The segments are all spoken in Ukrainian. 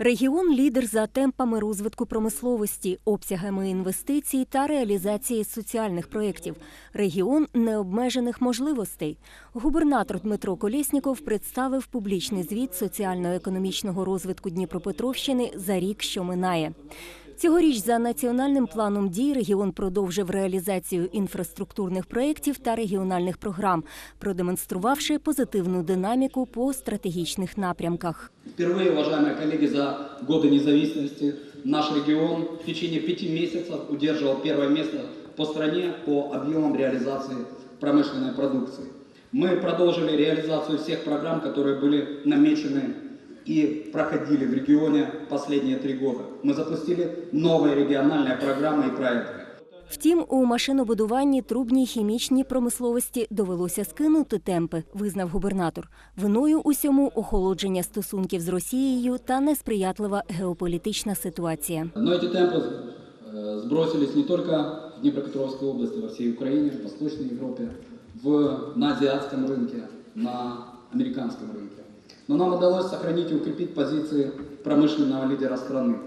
Регіон лідер за темпами розвитку промисловості, обсягами інвестицій та реалізації соціальних проєктів. Регіон необмежених можливостей. Губернатор Дмитро Колєсніков представив публічний звіт соціально-економічного розвитку Дніпропетровщини за рік, що минає. Цьогоріч за національним планом дій регіон продовжив реалізацію інфраструктурних проєктів та регіональних програм, продемонструвавши позитивну динаміку по стратегічних напрямках. Впервые, уважаемые коллеги, за годы независимости наш регион в течение пяти месяцев удерживал первое место по стране по объемам реализации промышленной продукции. Мы продолжили реализацию всех программ, которые были намечены и проходили в регионе последние три года. Мы запустили новые региональные программы и проекты. Втім, у машинобудуванні, трубній хімічній промисловості довелося скинути темпи, визнав губернатор. Виною усьому охолодження стосунків з Росією та несприятлива геополітична ситуація. Но эти темпы э, сбросились не только в Днепропетровской области, во всей Украине, в Восточной Европе, в, на азиатском рынке, на американском рынке. Но нам удалось сохранить и укрепить позиции промышленного лидера страны.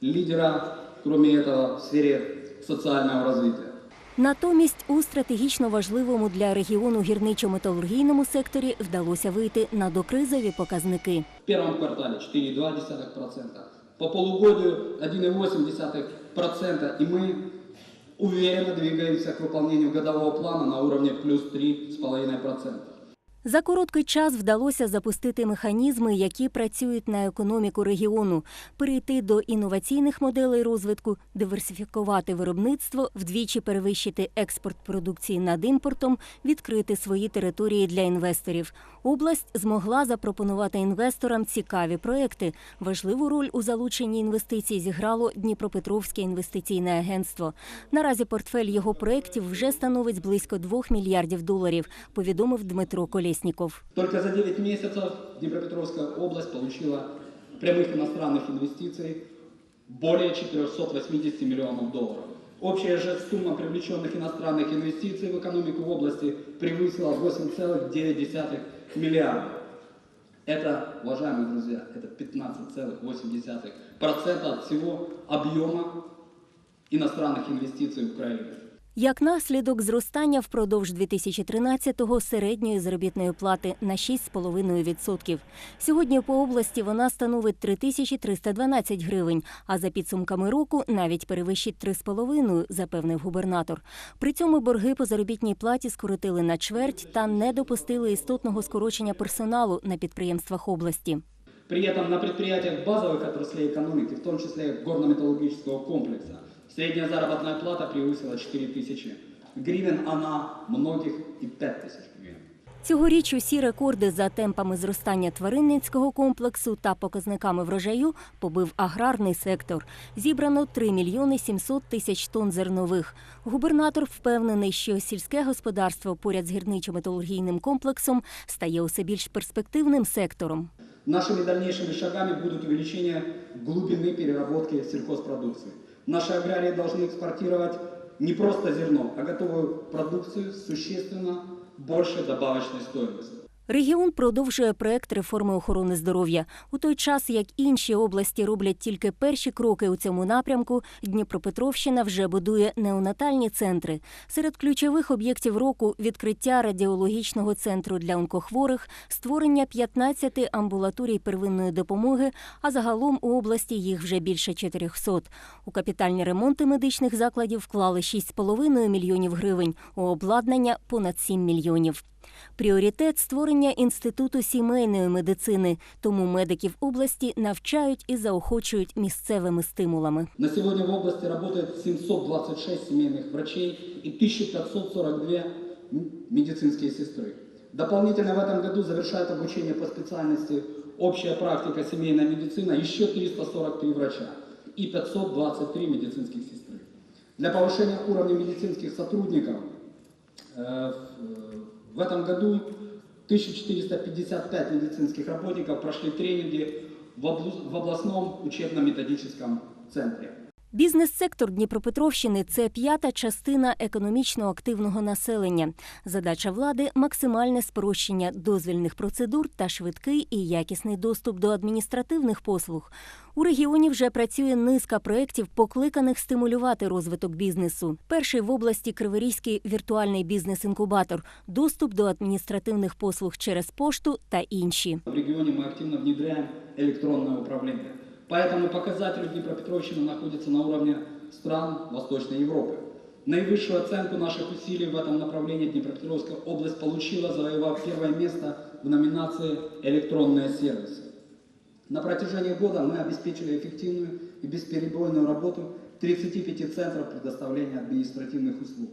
Лидера, кроме этого, в сфере социального развития. Натомість у стратегічно важливому для регіону гірничо-металургійному секторі вдалося вийти на докризові показники. В первом квартале 4,2%, по полугодию 1,8%, и мы уверенно двигаемся к выполнению годового плана на уровне плюс 3,5%. За короткий час вдалося запустити механізми, які працюють на економіку регіону, перейти до інноваційних моделей розвитку, диверсифікувати виробництво, вдвічі перевищити експорт продукції над імпортом, відкрити свої території для інвесторів. Область змогла запропонувати інвесторам цікаві проекти. Важливу роль у залученні інвестицій зіграло Дніпропетровське інвестиційне агентство. Наразі портфель його проєктів вже становить близько 2 мільярдів доларів, повідомив Дмитро Колєсніков. Только за 9 месяцев Днепропетровская область получила прямых иностранных инвестиций более 480 миллионов долларов. Общая же сумма привлеченных иностранных инвестиций в экономику области превысила 8,9 миллиарда. Это, уважаемые друзья, это 15,8% от всего объема иностранных инвестиций в Украине. Як наслідок зростання впродовж 2013-го середньої заробітної плати на 6,5%. Сьогодні по області вона становить 3312 гривень, а за підсумками року навіть перевищить 3,5, запевнив губернатор. При цьому борги по заробітній платі скоротили на чверть та не допустили істотного скорочення персоналу на підприємствах області. При этом на предприятиях базовых отраслей экономики, в том числе горно-металлургического комплекса, средняя заработная плата превысила 4 тысячи гривен, а на многих и 5 тысяч гривен. Цьогоріч усі рекорди за темпами зростання тваринницького комплексу та показниками врожаю побив аграрний сектор. Зібрано 3 мільйони 700 тисяч тонн зернових. Губернатор впевнений, що сільське господарство поряд з гірничо-металургійним комплексом стає усе більш перспективним сектором. Нашими дальнейшими шагами будут увеличение глубины переработки сельхозпродукции. Наши аграрии должны экспортировать не просто зерно, а готовую продукцию с существенно большей добавочной стоимостью. Регіон продовжує проект реформи охорони здоров'я. У той час, як інші області роблять тільки перші кроки у цьому напрямку, Дніпропетровщина вже будує неонатальні центри. Серед ключових об'єктів року відкриття радіологічного центру для онкохворих, створення 15 амбулаторій первинної допомоги, а загалом у області їх вже більше 400. У капітальні ремонти медичних закладів вклали 6,5 мільйонів гривень, у обладнання понад 7 мільйонів. Пріоритет створення інституту сімейної медицини, тому медиків області навчають і заохочують місцевими стимулами. На сегодня в области работает 726 семейных врачей и 1542 м- медицинские сестры. Дополнительно в этом году завершает обучение по специальности общая практика семейная медицина еще 343 врача и 523 медицинских сестры. Для повышения уровня медицинских сотрудников э, в- этом году 1455 медицинских работников прошли тренинги в областном учебно-методическом центре. Бізнес-сектор Дніпропетровщини це п'ята частина економічно активного населення. Задача влади максимальне спрощення дозвільних процедур та швидкий і якісний доступ до адміністративних послуг. У регіоні вже працює низка проєктів, покликаних стимулювати розвиток бізнесу. Перший в області Криворізький віртуальний бізнес-інкубатор, доступ до адміністративних послуг через пошту та інші. В регионе мы активно внедряем электронное управление. Поэтому показатели Днепропетровщины находятся на уровне стран Восточной Европы. Наивысшую оценку наших усилий в этом направлении Днепропетровская область получила, завоевав первое место в номинации «Электронные сервисы». На протяжении года мы обеспечили эффективную и бесперебойную работу 35 центров предоставления административных услуг.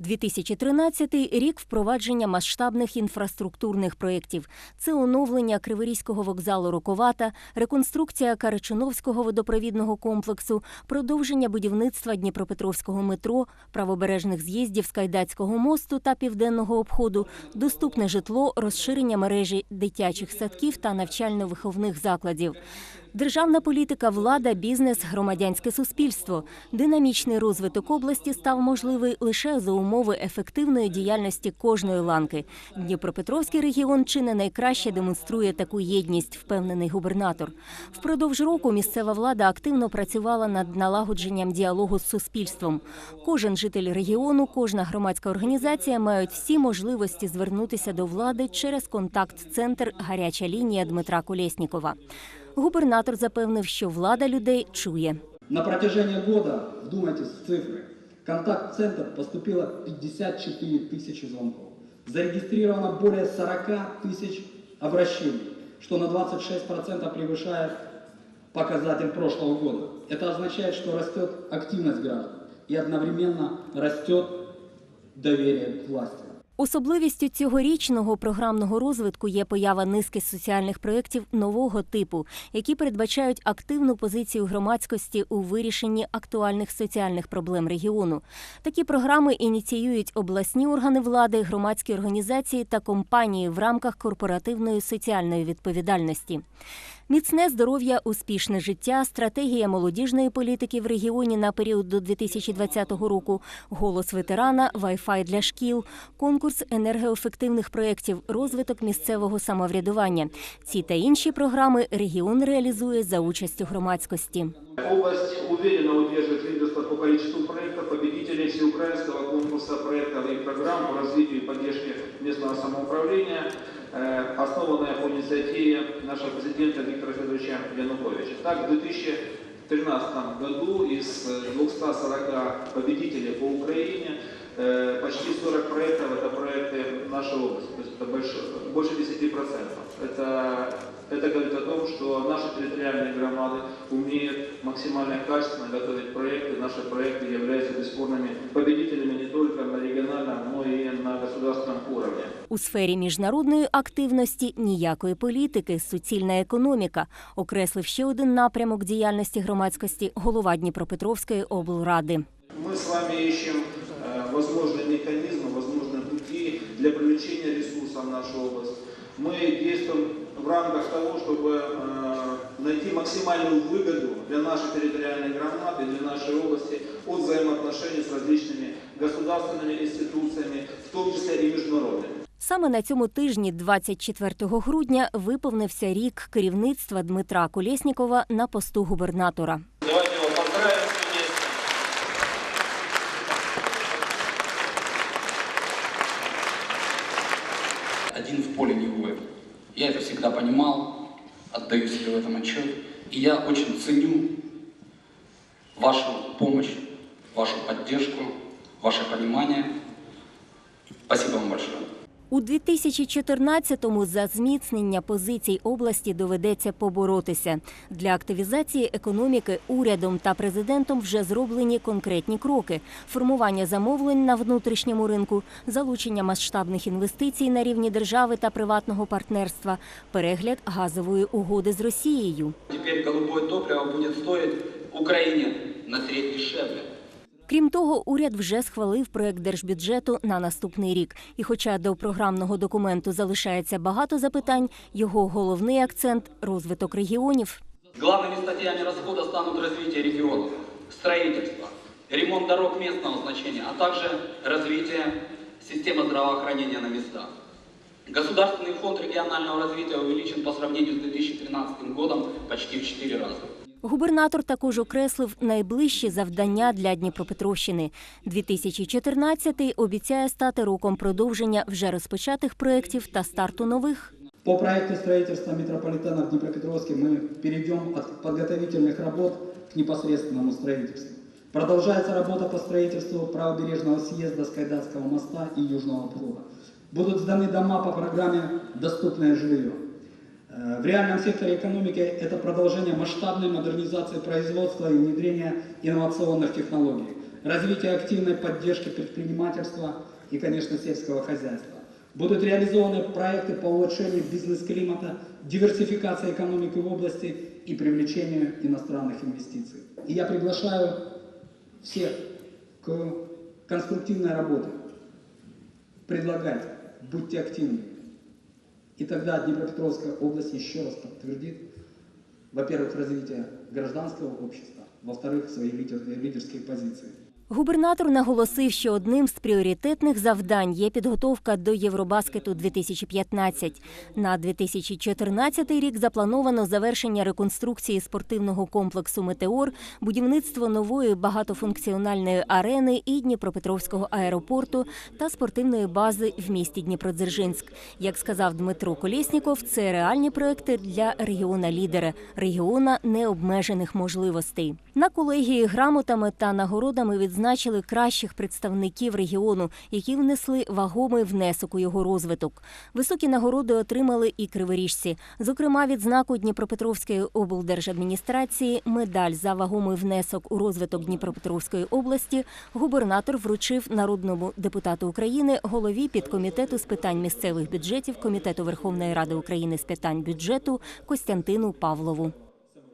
2013 – рік впровадження масштабних інфраструктурних проєктів. Це оновлення Криворізького вокзалу Роковата, реконструкція Карачуновського водопровідного комплексу, продовження будівництва Дніпропетровського метро, правобережних з'їздів з Кайдацького мосту та південного обходу, доступне житло, розширення мережі дитячих садків та навчально-виховних закладів. Державна політика, влада, бізнес, громадянське суспільство. Динамічний розвиток області став можливий лише за умови ефективної діяльності кожної ланки. Дніпропетровський регіон чи не найкраще демонструє таку єдність, впевнений губернатор. Впродовж року місцева влада активно працювала над налагодженням діалогу з суспільством. Кожен житель регіону, кожна громадська організація мають всі можливості звернутися до влади через контакт-центр Гаряча лінія Дмитра Колєснікова. Губернатор запевнив, що влада людей чує. На протяжении года, вдумайтесь в цифры, контакт-центр поступило 54 тысячи звонков. Зарегистрировано более 40 тысяч обращений, что на 26% превышает показатель прошлого года. Это означает, что растет активность граждан и одновременно растет доверие к власти. Особливістю цьогорічного програмного розвитку є поява низки соціальних проєктів нового типу, які передбачають активну позицію громадськості у вирішенні актуальних соціальних проблем регіону. Такі програми ініціюють обласні органи влади, громадські організації та компанії в рамках корпоративної соціальної відповідальності. Міцне здоров'я, успішне життя, стратегія молодіжної політики в регіоні на період до 2020 року, голос ветерана, Wi-Fi для шкіл, конкурс енергоефективних проєктів, розвиток місцевого самоврядування. Ці та інші програми регіон реалізує за участю громадськості. Область уверенно удерживает лидерство по количеству проектов, победителей всеукраинского конкурса проектов и программ по развитию и поддержке местного самоуправления, э, основанная по инициативе нашего президента Виктора Федоровича Януковича. Так, в 2013 году из э, 240 победителей по Украине э, почти 40 проектов это проекты нашей области, то есть это больше, больше 10%. Это, это говорит о том, что наши территориальные громады умеют максимально качественно готовить проекты. Наши проекты являются бесспорными победителями не только на региональном, но и на государственном уровне. У сфері міжнародної активності ніякої політики, суцільна економіка, окреслив ще один напрямок діяльності громадськості голова Дніпропетровської облради. Мы с вами ищем э, возможные механизмы, возможные пути для привлечения ресурсов в нашу область. Мы действуем в рамках того, чтобы э, найти максимальную выгоду для нашей территориальной громады, для нашей области от взаимоотношений с различными государственными институциями, в том числе и международными. Саме на цьому тижні, 24 грудня, виповнився рік керівництва Дмитра Колєснікова на посту губернатора. Отчет. И я очень ценю вашу помощь, вашу поддержку, ваше понимание. Спасибо вам большое. У 2014-му за зміцнення позицій області доведеться поборотися. Для активізації економіки урядом та президентом вже зроблені конкретні кроки: формування замовлень на внутрішньому ринку, залучення масштабних інвестицій на рівні держави та приватного партнерства, перегляд газової угоди з Росією. Теперь голубое топливо будет стоить Украине на треть дешевле. Крім того, уряд вже схвалив проект держбюджету на наступний рік. І, хоча до програмного документу залишається багато запитань, його головний акцент розвиток регіонів. Главными статьями расхода станут развитие регионов, строительство, ремонт дорог местного значения, а также развитие системы здравоохранения на местах. Государственный фонд регионального развития увеличен по сравнению с 2013 годом почти в 4 раза. Губернатор також окреслив найближчі завдання для Дніпропетровщини. 2014 обіцяє стати роком продовження вже розпочатих проєктів та старту нових. По проекту строительства метрополитена в Днепропетровске мы перейдем от подготовительных работ к непосредственному строительству. Продолжается работа по строительству правобережного съезда Скайдатского моста и Южного пруда. Будут сданы дома по программе «Доступное жилье». Э, В реальном секторе экономики это продолжение масштабной модернизации производства и внедрения инновационных технологий, развитие активной поддержки предпринимательства и, конечно, сельского хозяйства. Будут реализованы проекты по улучшению бизнес-климата, диверсификации экономики в области и привлечению иностранных инвестиций. И я приглашаю всех к конструктивной работе. Предлагайте, будьте активными. И тогда Днепропетровская область еще раз подтвердит, во-первых, развитие гражданского общества, во-вторых, свои лидерские позиции. Губернатор наголосив, що одним з пріоритетних завдань є підготовка до Євробаскету 2015. На 2014 рік заплановано завершення реконструкції спортивного комплексу Метеор, будівництво нової багатофункціональної арени і Дніпропетровського аеропорту та спортивної бази в місті Дніпродзержинськ. Як сказав Дмитро Колєсніков, це реальні проекти для регіона лідера, регіона необмежених можливостей. На колегії грамотами та нагородами відзначили кращих представників регіону, які внесли вагомий внесок у його розвиток. Високі нагороди отримали і криворіжці. Зокрема, відзнаку Дніпропетровської облдержадміністрації, медаль за вагомий внесок у розвиток Дніпропетровської області губернатор вручив народному депутату України, голові підкомітету з питань місцевих бюджетів Комітету Верховної Ради України з питань бюджету Костянтину Павлову.